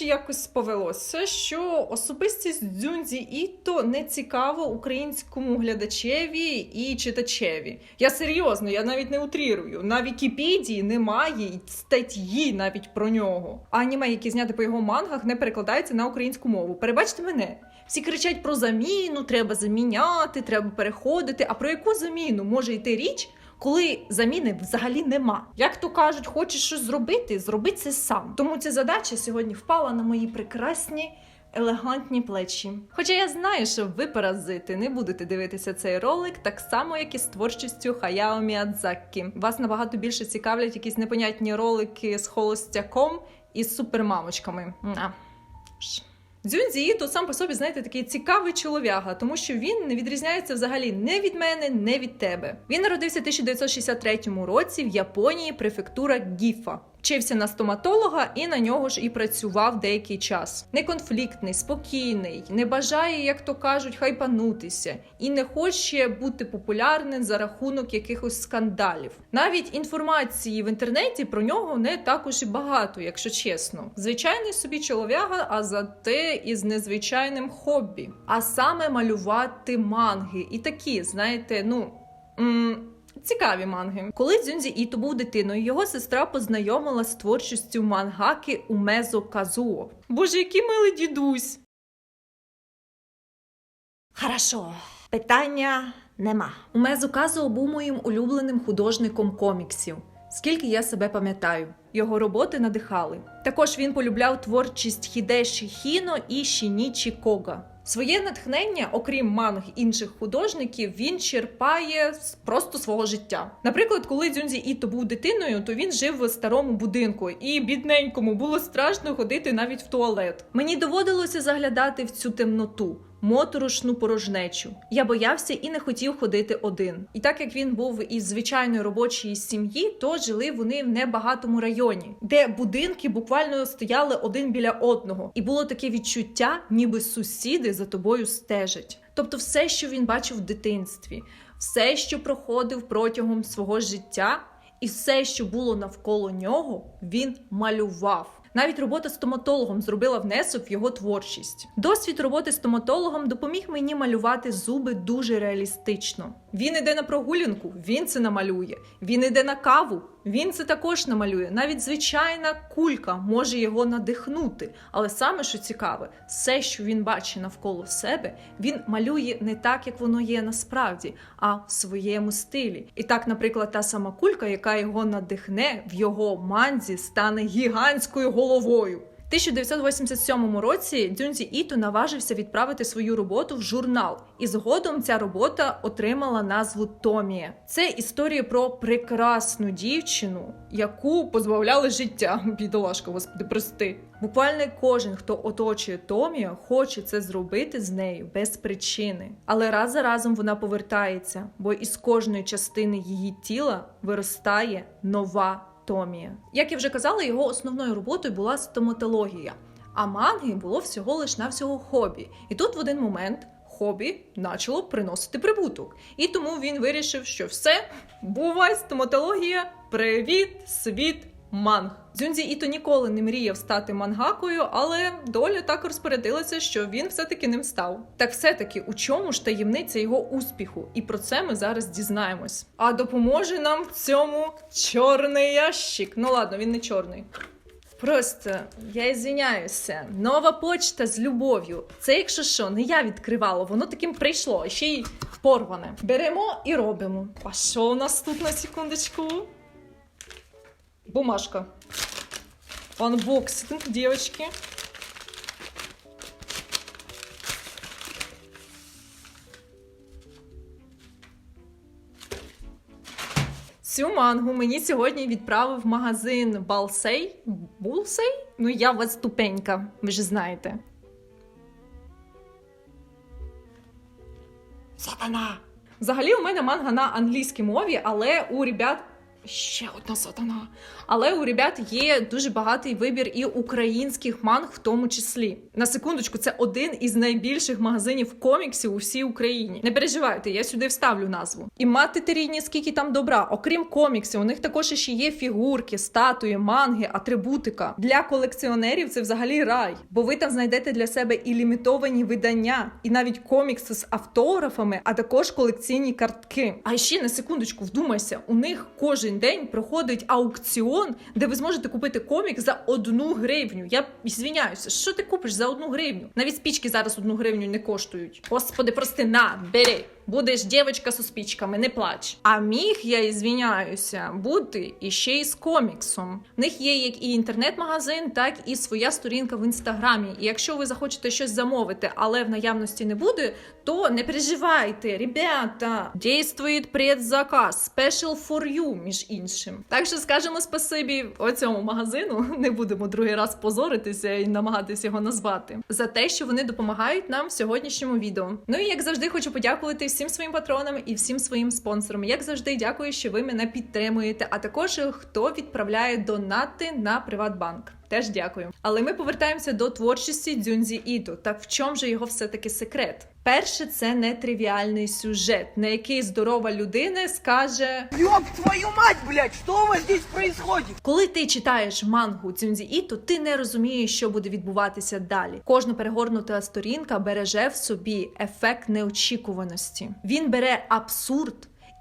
ж якось повелося, що особистість Дзюнзі Іто не цікава українському глядачеві і читачеві. Я серйозно, я навіть не утрірую. На Вікіпедії немає статті навіть про нього. Аніме, які зняти по його мангах, не перекладається на українську мову. Перебачте мене. Всі кричать про заміну, треба заміняти, треба переходити. А про яку заміну може йти річ? Коли заміни взагалі нема. Як то кажуть, хочеш щось зробити, зроби це сам. Тому ця задача сьогодні впала на мої прекрасні. Елегантні плечі. Хоча я знаю, що ви паразити не будете дивитися цей ролик так само, як і з творчістю Хаяо Міядзакі. Вас набагато більше цікавлять якісь непонятні ролики з холостяком і супермамочками. А. Дзюнзі Іто сам по собі, знаєте, такий цікавий чолов'яга, тому що він не відрізняється взагалі не від мене, не від тебе. Він народився в 1963 році в Японії, префектура Гіфа. Вчився на стоматолога і на нього ж і працював деякий час. Неконфліктний, спокійний, не бажає, як то кажуть, хайпанутися і не хоче бути популярним за рахунок якихось скандалів. Навіть інформації в інтернеті про нього не також і багато, якщо чесно. Звичайний собі чолов'яга, а зате із незвичайним хобі, а саме малювати манги. І такі, знаєте, ну. Цікаві манги. Коли Дзюнзі Іто був дитиною, його сестра познайомила з творчістю мангаки Умезо Казуо. Боже, який милий дідусь. Хорошо, питання нема. Умезо Казуо був моїм улюбленим художником коміксів. Скільки я себе пам'ятаю, його роботи надихали. Також він полюбляв творчість Хідеші Хіно і Шінічі Кога. Своє натхнення, окрім манг інших художників, він черпає просто свого життя. Наприклад, коли Дзюнзі Іто був дитиною, то він жив в старому будинку, і бідненькому було страшно ходити навіть в туалет. Мені доводилося заглядати в цю темноту. Моторошну порожнечу. Я боявся і не хотів ходити один. І так як він був із звичайної робочої сім'ї, то жили вони в небагатому районі, де будинки буквально стояли один біля одного, і було таке відчуття, ніби сусіди за тобою стежать. Тобто, все, що він бачив в дитинстві, все, що проходив протягом свого життя, і все, що було навколо нього, він малював. Навіть робота стоматологом зробила внесок в його творчість. Досвід роботи стоматологом допоміг мені малювати зуби дуже реалістично. Він іде на прогулянку, він це намалює. Він іде на каву, він це також намалює. Навіть звичайна кулька може його надихнути. Але саме що цікаве, все, що він бачить навколо себе, він малює не так, як воно є насправді, а в своєму стилі. І так, наприклад, та сама кулька, яка його надихне в його манзі, стане гігантською головою. В 1987 році Дзюнзі Іто наважився відправити свою роботу в журнал, і згодом ця робота отримала назву Томія. Це історія про прекрасну дівчину, яку позбавляли життя. Бідолашка, господи, прости. Буквально кожен, хто оточує Томія, хоче це зробити з нею без причини. Але раз за разом вона повертається, бо із кожної частини її тіла виростає нова. Томія. Як я вже казала, його основною роботою була стоматологія, а манги було всього лиш навсього хобі. І тут в один момент хобі почало приносити прибуток. І тому він вирішив, що все, бувай, стоматологія, привіт, світ. Манг Дзюнзі Іто ніколи не мріяв стати мангакою, але доля так розпорядилася, що він все-таки ним став. Так все-таки у чому ж таємниця його успіху? І про це ми зараз дізнаємось. А допоможе нам в цьому чорний ящик. Ну ладно, він не чорний. Просто я ізвиняюся. Нова почта з любов'ю. Це, якщо що, не я відкривала, воно таким прийшло, ще й порване. Беремо і робимо. А що у нас тут на секундочку? Бумажка. Анбоксинг, девочки. Цю мангу мені сьогодні відправив магазин Балсей. Булсей? Ну, я вас тупенька, ви ж знаєте. Сатана. Взагалі, у мене манга на англійській мові, але у ребят Ще одна сатана. Але у ребят є дуже багатий вибір і українських манг, в тому числі. На секундочку, це один із найбільших магазинів коміксів у всій Україні. Не переживайте, я сюди вставлю назву. І мати терійні, скільки там добра. Окрім коміксів, у них також ще є фігурки, статуї, манги, атрибутика. Для колекціонерів це взагалі рай, бо ви там знайдете для себе і лімітовані видання, і навіть комікси з автографами, а також колекційні картки. А ще на секундочку, вдумайся, у них кожен день проходить аукціон, де ви зможете купити комік за одну гривню. Я звіняюся, що ти купиш за одну гривню? Навіть спічки зараз одну гривню не коштують. Господи, прости, на, бери. Будеш дівчинка з спічками, не плач. А міг я і звіняюся бути іще й з коміксом. В них є як і інтернет-магазин, так і своя сторінка в інстаграмі. І якщо ви захочете щось замовити, але в наявності не буде, то не переживайте, ребята. Дійствує предзаказ, special for you, між іншим. Так що скажемо спасибі оцьому магазину. Не будемо другий раз позоритися і намагатися його назвати за те, що вони допомагають нам в сьогоднішньому відео. Ну і як завжди, хочу подякувати всім своїм патронам і всім своїм спонсорам. Як завжди, дякую, що ви мене підтримуєте. А також хто відправляє донати на Приватбанк. Теж дякую. Але ми повертаємося до творчості Дзюнзі Іто. Так в чому же його все-таки секрет? Перше, це нетривіальний сюжет, на який здорова людина скаже: Ёб твою мать, блядь, что у вас здесь происходит? Коли ти читаєш мангу Цюнзі Іто, ти не розумієш, що буде відбуватися далі. Кожна перегорнута сторінка береже в собі ефект неочікуваності. Він бере абсурд.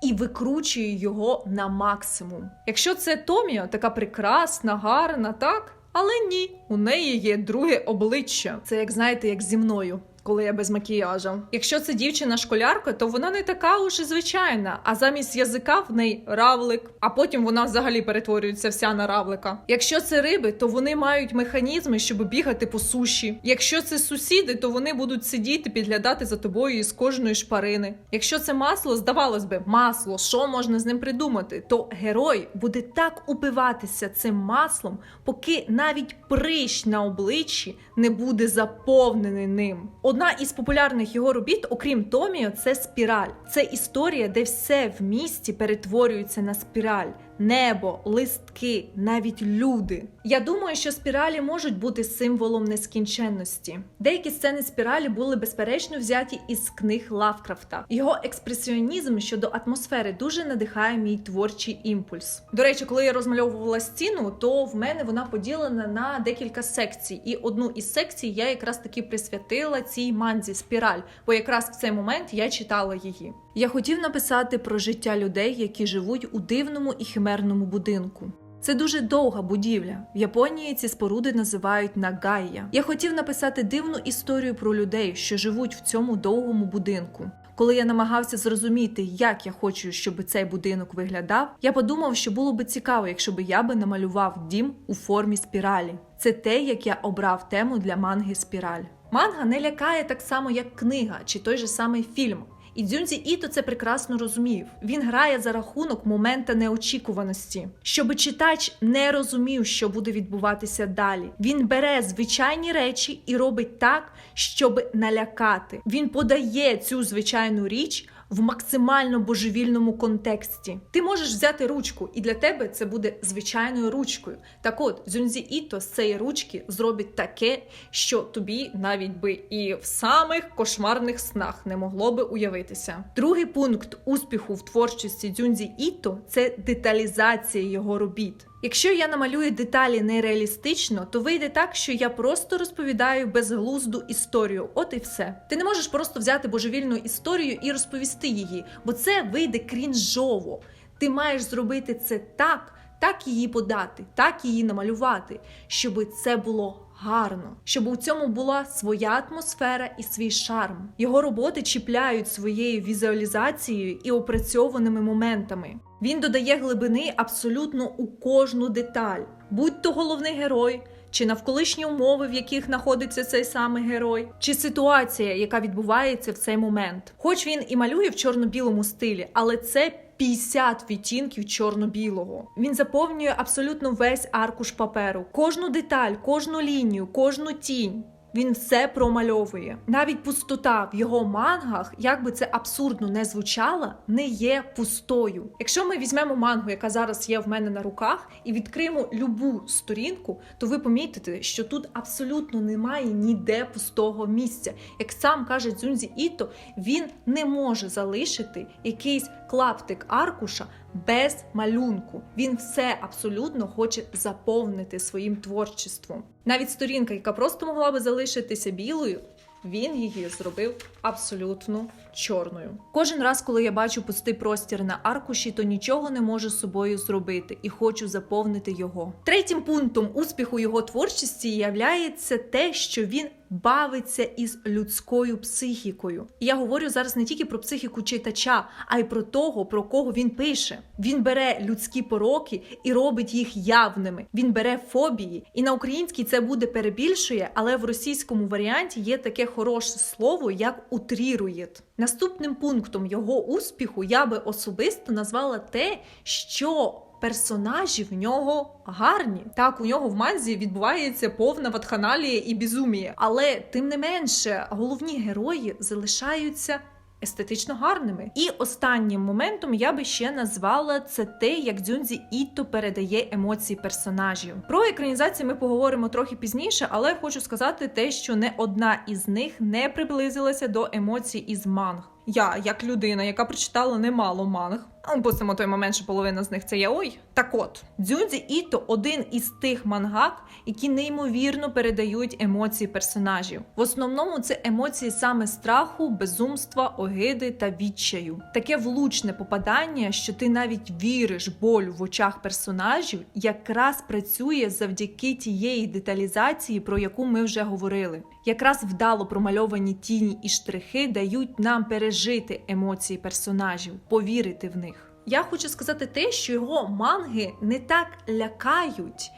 І викручує його на максимум. Якщо це Томіо, така прекрасна, гарна, так? Але ні, у неї є друге обличчя. Це як знаєте, як зі мною. Коли я без макіяжа. Якщо це дівчина-школярка, то вона не така уж і звичайна, а замість язика в неї равлик, а потім вона взагалі перетворюється вся на равлика. Якщо це риби, то вони мають механізми, щоб бігати по суші. Якщо це сусіди, то вони будуть сидіти, підглядати за тобою із кожної шпарини. Якщо це масло, здавалось би, масло, що можна з ним придумати? То герой буде так упиватися цим маслом, поки навіть прищ на обличчі не буде заповнений ним. Одна із популярних його робіт, окрім Томіо, це спіраль. Це історія, де все в місті перетворюється на спіраль. Небо, листки, навіть люди. Я думаю, що спіралі можуть бути символом нескінченності. Деякі сцени спіралі були безперечно взяті із книг Лавкрафта. Його експресіонізм щодо атмосфери дуже надихає мій творчий імпульс. До речі, коли я розмальовувала стіну, то в мене вона поділена на декілька секцій, і одну із секцій я якраз таки присвятила цій манзі спіраль, бо якраз в цей момент я читала її. Я хотів написати про життя людей, які живуть у дивному і химерному будинку. Це дуже довга будівля. В Японії ці споруди називають нагайя. Я хотів написати дивну історію про людей, що живуть в цьому довгому будинку. Коли я намагався зрозуміти, як я хочу, щоб цей будинок виглядав, я подумав, що було би цікаво, якщо би я би намалював дім у формі спіралі. Це те, як я обрав тему для манги Спіраль. Манга не лякає так само, як книга чи той же самий фільм. І Дзюнзі Іто це прекрасно розумів. Він грає за рахунок момента неочікуваності, щоби читач не розумів, що буде відбуватися далі. Він бере звичайні речі і робить так, щоб налякати. Він подає цю звичайну річ. В максимально божевільному контексті ти можеш взяти ручку, і для тебе це буде звичайною ручкою. Так от Дзюнзі Іто з цієї ручки зробить таке, що тобі навіть би і в самих кошмарних снах не могло би уявитися. Другий пункт успіху в творчості Дзюнзі Іто це деталізація його робіт. Якщо я намалюю деталі нереалістично, то вийде так, що я просто розповідаю безглузду історію. От і все. Ти не можеш просто взяти божевільну історію і розповісти її, бо це вийде крінжово. Ти маєш зробити це так, так її подати, так її намалювати, щоб це було гарно, щоб у цьому була своя атмосфера і свій шарм. Його роботи чіпляють своєю візуалізацією і опрацьованими моментами. Він додає глибини абсолютно у кожну деталь, будь то головний герой. Чи навколишні умови, в яких знаходиться цей самий герой, чи ситуація, яка відбувається в цей момент. Хоч він і малює в чорно-білому стилі, але це 50 відтінків чорно-білого. Він заповнює абсолютно весь аркуш паперу, кожну деталь, кожну лінію, кожну тінь. Він все промальовує. Навіть пустота в його мангах, як би це абсурдно не звучало, не є пустою. Якщо ми візьмемо мангу, яка зараз є в мене на руках, і відкриємо любу сторінку, то ви помітите, що тут абсолютно немає ніде пустого місця. Як сам каже Дзюнзі Іто, він не може залишити якийсь клаптик аркуша без малюнку. Він все абсолютно хоче заповнити своїм творчеством. Навіть сторінка, яка просто могла би залишитися білою. Він її зробив абсолютно чорною. Кожен раз, коли я бачу пустий простір на аркуші, то нічого не можу з собою зробити і хочу заповнити його. Третім пунктом успіху його творчості являється те, що він бавиться із людською психікою. І я говорю зараз не тільки про психіку читача, а й про того, про кого він пише. Він бере людські пороки і робить їх явними. Він бере фобії, і на українській це буде перебільшує, але в російському варіанті є таке хороше слово, як утрірує. Наступним пунктом його успіху я би особисто назвала те, що персонажі в нього гарні. Так, у нього в манзі відбувається повна ватханалія і безумія. Але тим не менше, головні герої залишаються. Естетично гарними. І останнім моментом я би ще назвала це те, як Дзюнзі Іто передає емоції персонажів. Про екранізацію ми поговоримо трохи пізніше, але хочу сказати те, що не одна із них не приблизилася до емоцій із манг. Я, як людина, яка прочитала немало манг, пустимо той момент, що половина з них це яой. Так от, Дзюнзі Іто один із тих мангак, які неймовірно передають емоції персонажів. В основному це емоції саме страху, безумства, огиди та відчаю. Таке влучне попадання, що ти навіть віриш болю в очах персонажів, якраз працює завдяки тієї деталізації, про яку ми вже говорили. Якраз вдало промальовані тіні і штрихи дають нам пережити емоції персонажів, повірити в них. Я хочу сказати те, що його манги не так лякають,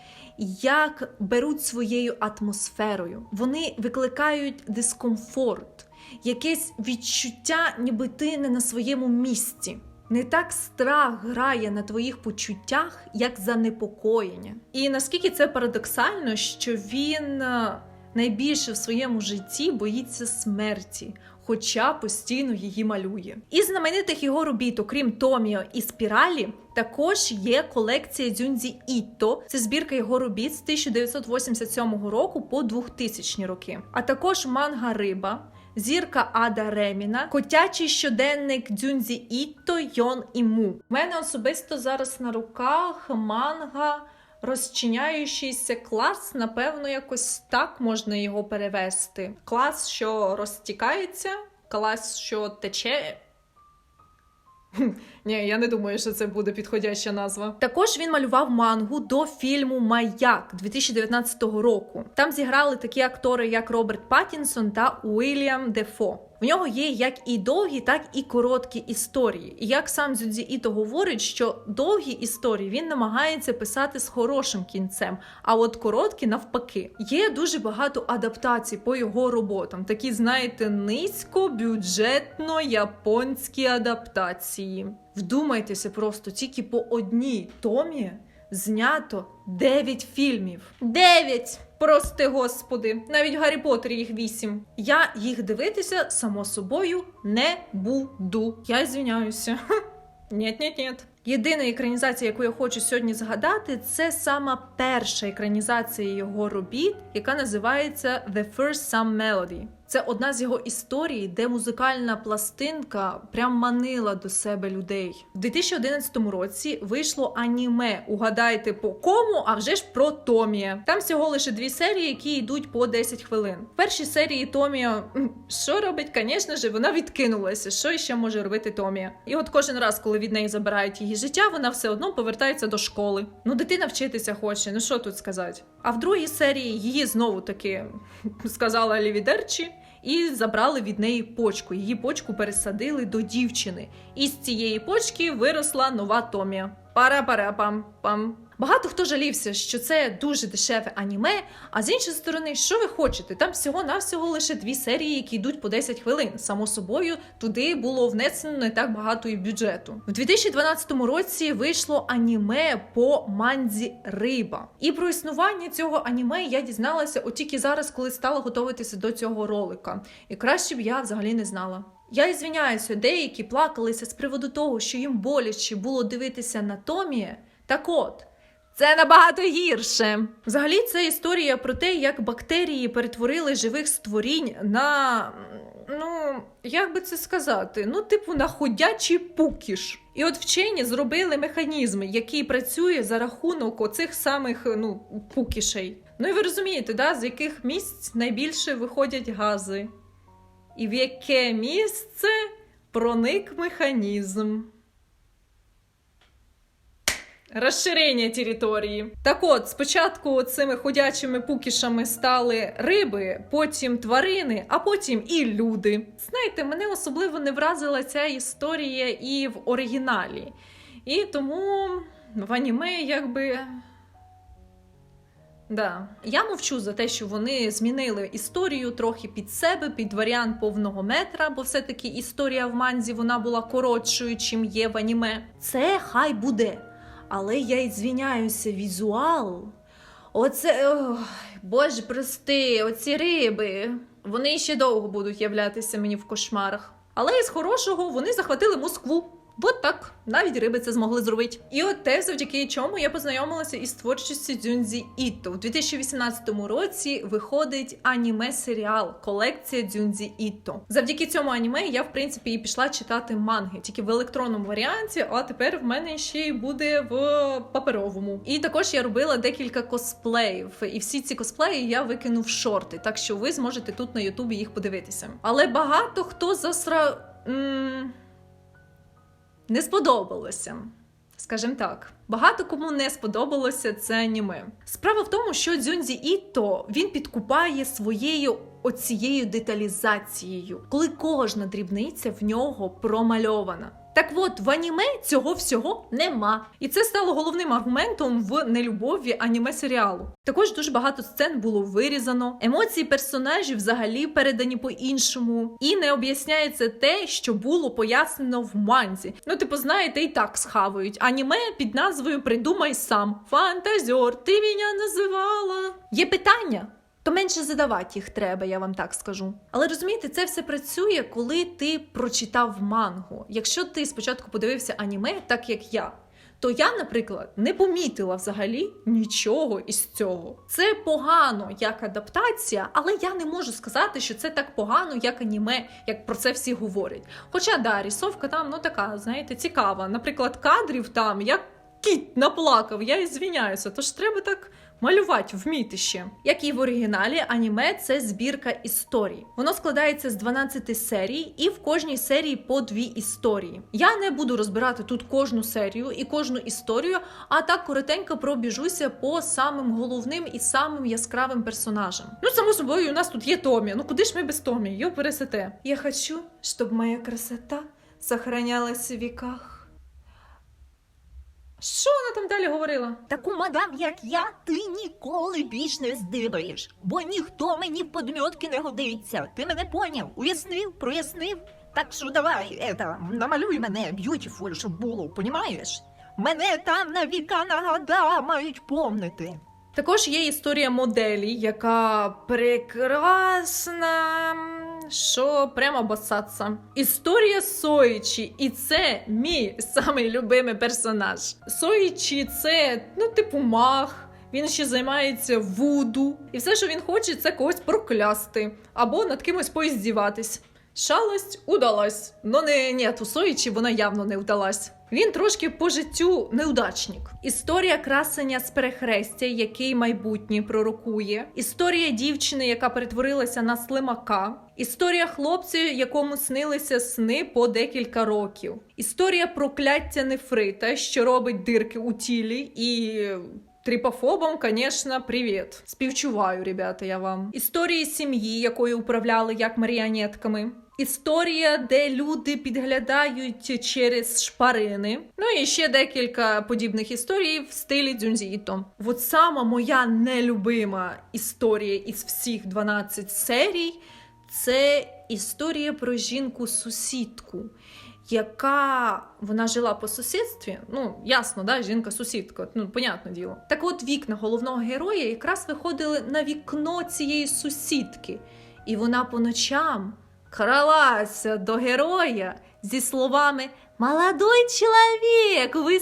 як беруть своєю атмосферою. Вони викликають дискомфорт, якесь відчуття, ніби ти не на своєму місці. Не так страх грає на твоїх почуттях, як занепокоєння. І наскільки це парадоксально, що він е, найбільше в своєму житті боїться смерті, хоча постійно її малює. Із знаменитих його робіт, окрім Томіо і Спіралі, також є колекція Дзюнзі Іто. Це збірка його робіт з 1987 року по 2000 роки. А також манга Риба. Зірка Ада Реміна, котячий щоденник Дзюнзі Іто, Йон і Му. У мене особисто зараз на руках манга розчиняючийся клас, напевно, якось так можна його перевести. Клас, що розтікається, клас, що тече. Ні, я не думаю, що це буде підходяща назва. Також він малював мангу до фільму Маяк 2019 року. Там зіграли такі актори, як Роберт Паттінсон та Уільям Дефо. В нього є як і довгі, так і короткі історії. І як сам Дзюдзі Іто говорить, що довгі історії він намагається писати з хорошим кінцем, а от короткі навпаки. Є дуже багато адаптацій по його роботам. Такі, знаєте, низькобюджетно японські адаптації. Вдумайтеся просто тільки по одній томі знято 9 фільмів. 9! Прости господи, навіть Гаррі Поттер їх вісім. Я їх дивитися, само собою, не буду. Я звіняюся. Ні. Єдина екранізація, яку я хочу сьогодні згадати, це сама перша екранізація його робіт, яка називається The First Some Melody. Це одна з його історій, де музикальна пластинка прям манила до себе людей. В 2011 році вийшло аніме. Угадайте по кому, а вже ж про Томія. Там всього лише дві серії, які йдуть по 10 хвилин. В першій серії Томія що робить? Звісно ж, вона відкинулася. Що ще може робити Томія? І от кожен раз, коли від неї забирають її життя, вона все одно повертається до школи. Ну, дитина вчитися хоче. Ну що тут сказати? А в другій серії її знову таки сказала Лівідерчі і забрали від неї почку. Її почку пересадили до дівчини. І з цієї почки виросла нова Томія. Пара-пара-пам-пам. Багато хто жалівся, що це дуже дешеве аніме. А з іншої сторони, що ви хочете? Там всього-навсього лише дві серії, які йдуть по 10 хвилин. Само собою, туди було внесено не так багато і бюджету. В 2012 році вийшло аніме по манзі Риба. І про існування цього аніме я дізналася от тільки зараз, коли стала готуватися до цього ролика. І краще б я взагалі не знала. Я і звіняюся, деякі плакалися з приводу того, що їм боляче було дивитися на Томі. Так от. Це набагато гірше. Взагалі, це історія про те, як бактерії перетворили живих створінь на. Ну, як би це сказати? Ну, типу, на ходячий пукіш. І от вчені зробили механізм, який працює за рахунок оцих самих ну, пукішей. Ну і ви розумієте, да, з яких місць найбільше виходять гази. І в яке місце проник механізм. Розширення території. Так от, спочатку цими ходячими пукішами стали риби, потім тварини, а потім і люди. Знаєте, мене особливо не вразила ця історія і в оригіналі. І тому в аніме якби. Да. Я мовчу за те, що вони змінили історію трохи під себе, під варіант повного метра, бо все-таки історія в манзі вона була коротшою, чим є в аніме. Це хай буде. Але я й звіняюся, візуал. Оце. Ой, боже, прости, оці риби. Вони ще довго будуть являтися мені в кошмарах. Але із хорошого вони захватили Москву. От так, навіть риби це змогли зробити. І от те, завдяки чому я познайомилася із творчістю Дзюнзі Іто. У 2018 році виходить аніме-серіал Колекція Дзюнзі Іто. Завдяки цьому аніме я, в принципі, і пішла читати манги, тільки в електронному варіанті, а тепер в мене ще й буде в паперовому. І також я робила декілька косплеїв, і всі ці косплеї я викинув шорти, так що ви зможете тут на Ютубі їх подивитися. Але багато хто засра. м, не сподобалося. Скажем так, багато кому не сподобалося це аніме. Справа в тому, що Дзюнзі Іто він підкупає своєю оцією деталізацією, коли кожна дрібниця в нього промальована. Так от в аніме цього всього нема, і це стало головним аргументом в нелюбові аніме серіалу. Також дуже багато сцен було вирізано, емоції персонажів взагалі передані по-іншому, і не об'ясняється те, що було пояснено в манзі. Ну, типу, знаєте, і так схавають. Аніме під назвою Придумай сам. Фантазер, ти мене називала. Є питання? То менше задавати їх треба, я вам так скажу. Але розумієте, це все працює, коли ти прочитав мангу. Якщо ти спочатку подивився аніме, так як я. То я, наприклад, не помітила взагалі нічого із цього. Це погано як адаптація, але я не можу сказати, що це так погано, як аніме, як про це всі говорять. Хоча да, рисовка там ну така, знаєте, цікава. Наприклад, кадрів там як кіт наплакав, я і звіняюся. Тож треба так малювати, вміти ще. Як і в оригіналі, аніме це збірка історій. Воно складається з 12 серій, і в кожній серії по дві історії. Я не буду розбирати тут кожну серію і кожну історію, а так коротенько пробіжуся по самим головним і самим яскравим персонажам. Ну, само собою, у нас тут є Томі. Ну куди ж ми без Томі? Йо пересете. Я хочу, щоб моя красота сохранялась в віках. Що вона там далі говорила? Таку мадам, як я, ти ніколи більш не здибаєш, бо ніхто мені в подмьотки не годиться. Ти мене поняв, уяснив, прояснив. Так що давай, это, намалюй мене б'ютіфуль, щоб було, понімаєш? Мене там на віка нагада мають помнити. Також є історія моделі, яка прекрасна. Що прямо басаться. Історія Соїчі, і це мій самий любимий персонаж. Соїчі це, ну, типу, мах. Він ще займається вуду, і все, що він хоче, це когось проклясти або над кимось поіздіватись. Шалость удалась. Ну не ні, у Соїчі вона явно не вдалась. Він трошки по життю неудачник. Історія красення з перехрестя, який майбутнє пророкує. Історія дівчини, яка перетворилася на слимака. Історія хлопця, якому снилися сни по декілька років. Історія прокляття нефрита, що робить дирки у тілі і Тріпофобам, звісно, привіт. Співчуваю, ребята, я вам. Історії сім'ї, якою управляли як маріонетками. Історія, де люди підглядають через шпарини. Ну і ще декілька подібних історій в стилі Дзюнзіто. От сама моя нелюбима історія із всіх 12 серій це історія про жінку-сусідку, яка вона жила по сусідстві. Ну, ясно, да, жінка-сусідка, ну, понятне діло. Так от вікна головного героя якраз виходили на вікно цієї сусідки, і вона по ночам кралася до героя зі словами Молодой чоловік, ви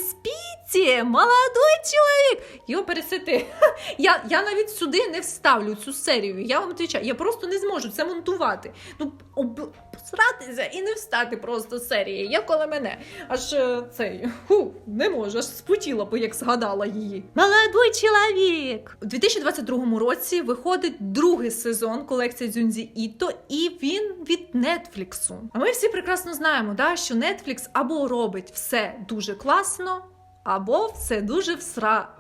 спите? Молодой чоловік! Його пересити. Я, я навіть сюди не вставлю цю серію. Я вам відповідаю, я просто не зможу це монтувати. Ну, об... посратися і не встати просто серії, як коли мене. Аж е, цей ху, не можу, аж спотіла, бо як згадала її. Молодой чоловік! У 2022 році виходить другий сезон колекції Дзюнзі Іто, і він від Нетфліксу. А ми всі прекрасно знаємо, да, що Нетфлікс або робить все дуже класно, або все дуже всра.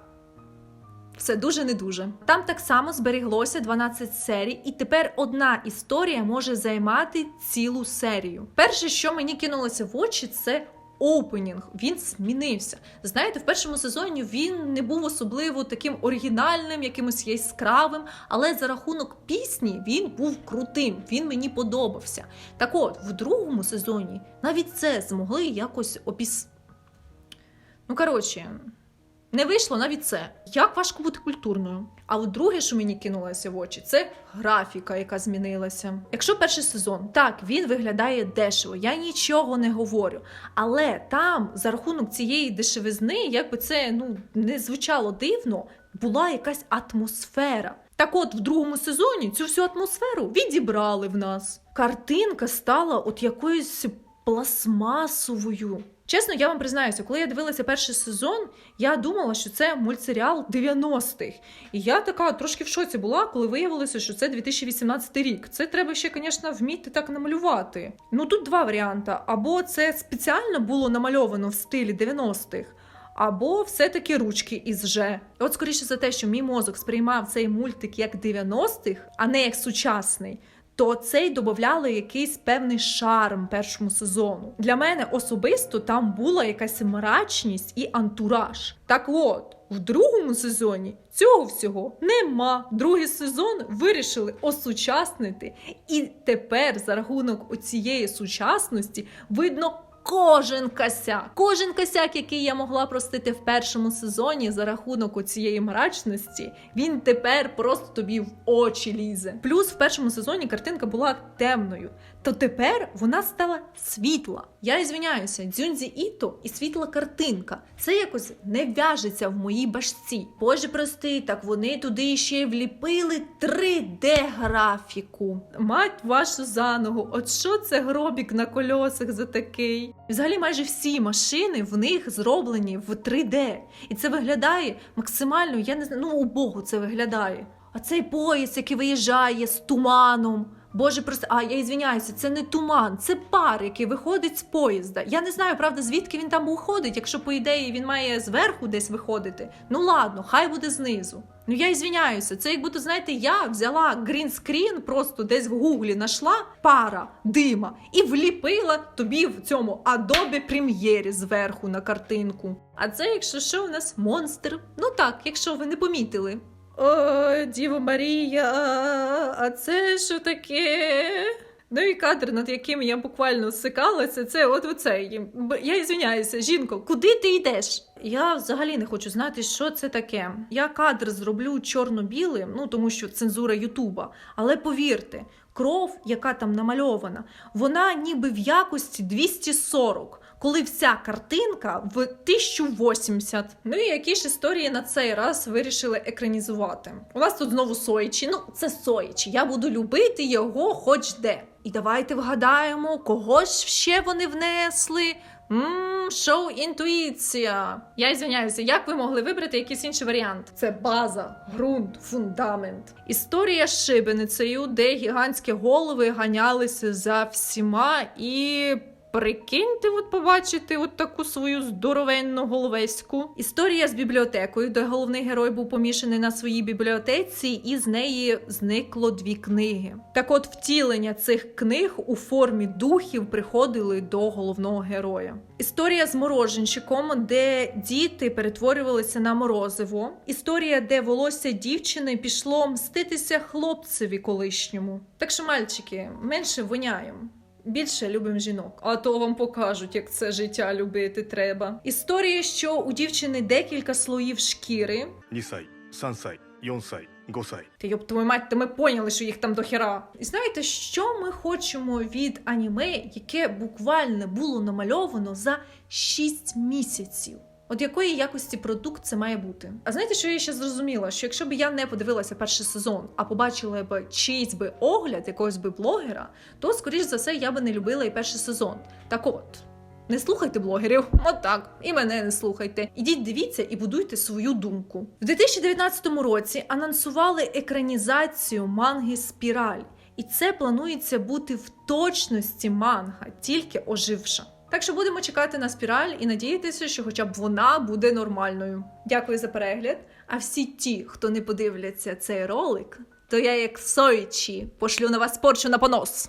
Все дуже не дуже. Там так само зберіглося 12 серій, і тепер одна історія може займати цілу серію. Перше, що мені кинулося в очі, це опенінг. Він змінився. Знаєте, в першому сезоні він не був особливо таким оригінальним, якимось яскравим, але за рахунок пісні він був крутим. Він мені подобався. Так от, в другому сезоні навіть це змогли якось опіс. Ну, коротше. Не вийшло навіть це. Як важко бути культурною. А от друге, що мені кинулося в очі, це графіка, яка змінилася. Якщо перший сезон, так він виглядає дешево, я нічого не говорю. Але там, за рахунок цієї дешевизни, якби це ну не звучало дивно, була якась атмосфера. Так от, в другому сезоні цю всю атмосферу відібрали в нас. Картинка стала от якоюсь пластмасовою. Чесно, я вам признаюся, коли я дивилася перший сезон, я думала, що це мультсеріал 90-х. І я така трошки в шоці була, коли виявилося, що це 2018 рік. Це треба ще, звісно, вміти так намалювати. Ну тут два варіанти: або це спеціально було намальовано в стилі 90-х. Або все-таки ручки із же. От скоріше за те, що мій мозок сприймав цей мультик як 90-х, а не як сучасний, то цей додавали якийсь певний шарм першому сезону. Для мене особисто там була якась мрачність і антураж. Так от. В другому сезоні цього всього нема. Другий сезон вирішили осучаснити, і тепер за рахунок цієї сучасності видно кожен косяк. Кожен косяк, який я могла простити в першому сезоні за рахунок цієї мрачності, він тепер просто тобі в очі лізе. Плюс в першому сезоні картинка була темною, то тепер вона стала світла. Я ізвиняюся, дзюнзі іто і світла картинка. Це якось не в'яжеться в моїй башці. Боже прости, так вони туди ще вліпили 3D графіку. Мать вашу за ногу, от що це гробік на кольосах за такий? Взагалі, майже всі машини в них зроблені в 3D. І це виглядає максимально, я не знаю, ну убого це виглядає. А цей поїзд, який виїжджає з туманом. Боже, просто а я ізвиняюся, це не туман, це пар, який виходить з поїзда. Я не знаю, правда, звідки він там виходить, якщо по ідеї він має зверху десь виходити. Ну ладно, хай буде знизу. Ну я ізвиняюся, це як будто, знаєте, я взяла грінскрін, просто десь в гуглі знайшла пара дима і вліпила тобі в цьому Adobe Premiere зверху на картинку. А це, якщо що, у нас монстр. Ну так, якщо ви не помітили. О, Діва Марія, а це що таке? Ну і кадр, над яким я буквально сикалася, це от оцей. Я ізвиняюся, жінко, куди ти йдеш? Я взагалі не хочу знати, що це таке. Я кадр зроблю чорно-білим, ну тому що цензура Ютуба. Але повірте, кров, яка там намальована, вона ніби в якості 240 коли вся картинка в 1080. Ну і які ж історії на цей раз вирішили екранізувати? У нас тут знову Соїчі. Ну, це Соїчі. Я буду любити його хоч де. І давайте вгадаємо, кого ж ще вони внесли. Мм, шоу інтуїція. Я ізвиняюся, як ви могли вибрати якийсь інший варіант? Це база, ґрунт, фундамент. Історія з шибеницею, де гігантські голови ганялися за всіма і Прикиньте, от побачити от таку свою здоровенну головеську. Історія з бібліотекою, де головний герой був помішаний на своїй бібліотеці, і з неї зникло дві книги. Так от втілення цих книг у формі духів приходили до головного героя. Історія з мороженщиком, де діти перетворювалися на морозиво. Історія, де волосся дівчини пішло мститися хлопцеві колишньому. Так що, мальчики, менше воняємо більше любимо жінок, а то вам покажуть, як це життя любити треба. Історія, що у дівчини декілька слоїв шкіри. Нісай, сансай, йонсай. Гусай. Ти йоб твою мать, то ми поняли, що їх там дохера. І знаєте, що ми хочемо від аніме, яке буквально було намальовано за 6 місяців. От якої якості продукт це має бути? А знаєте, що я ще зрозуміла? Що якщо б я не подивилася перший сезон, а побачила б чийсь би огляд якогось би блогера, то скоріш за все я би не любила і перший сезон. Так от. Не слухайте блогерів, от так, і мене не слухайте. Ідіть дивіться і будуйте свою думку. В 2019 році анонсували екранізацію манги Спіраль, і це планується бути в точності манга, тільки оживша. Так що будемо чекати на спіраль і надіятися, що хоча б вона буде нормальною. Дякую за перегляд. А всі ті, хто не подивляться цей ролик, то я як Сойчі пошлю на вас порчу на понос.